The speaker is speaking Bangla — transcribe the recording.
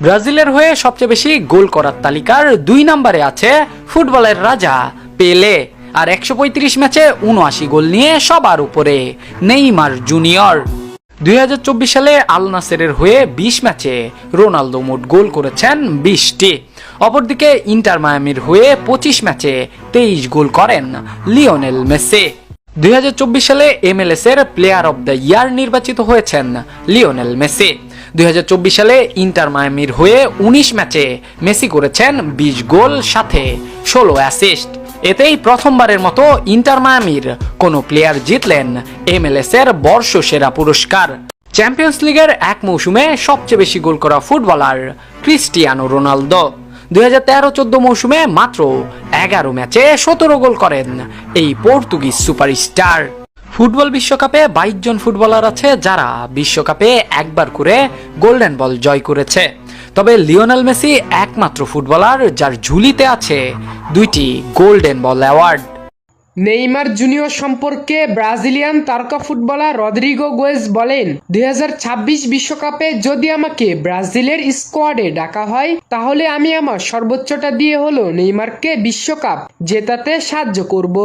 ব্রাজিলের হয়ে সবচেয়ে বেশি গোল করার তালিকার দুই নম্বরে আছে ফুটবলের রাজা পেলে। আর একশো পঁয়ত্রিশ ম্যাচে উনআশি গোল নিয়ে সবার উপরে, নেইমার জুনিয়র। দুই হাজার চব্বিশ সালে আল নাসেরের হয়ে বিশ ম্যাচে রোনালদো মোট গোল করেছেন বিশটি। অপরদিকে ইন্টার মায়ামির হয়ে পঁচিশ ম্যাচে তেইশ গোল করেন লিওনেল মেসি। দুই সালে এমএলএস এর প্লেয়ার অব দ্য ইয়ার নির্বাচিত হয়েছেন লিওনেল মেসি। দুই সালে ইন্টার মায়ামির হয়ে উনিশ ম্যাচে মেসি করেছেন বিশ গোল, সাথে ষোলো অ্যাসিস্ট এতেই প্রথমবারের মতো ইন্টার মায়ামির কোনো প্লেয়ার জিতলেন এমএলএস এর বর্ষসেরা পুরস্কার। চ্যাম্পিয়ন্স লিগের এক মৌসুমে সবচেয়ে বেশি গোল করা ফুটবলার ক্রিস্টিয়ানো রোনালদো। দুই হাজার তেরো চোদ্দ মৌসুমে মাত্র এগারো ম্যাচে সতেরো গোল করেন এই পর্তুগিজ সুপারস্টার। ফুটবল বিশ্বকাপে বাইশ জন ফুটবলার আছে যারা বিশ্বকাপে একবার করে গোল্ডেন বল জয় করেছে। তবে লিওনেল মেসি একমাত্র ফুটবলার যার ঝুলিতে আছে দুইটি golden ball award. Neymar junior সম্পর্কে ব্রাজিলিয়ান তারকা ফুটবলার রদ্রিগো গোয়েজ বলেন, দুই বিশ্বকাপে যদি আমাকে ব্রাজিলের স্কোয়াডে ডাকা হয়, তাহলে আমি আমার সর্বোচ্চটা দিয়ে হলো নেইমারকে বিশ্বকাপ জেতাতে সাহায্য করব।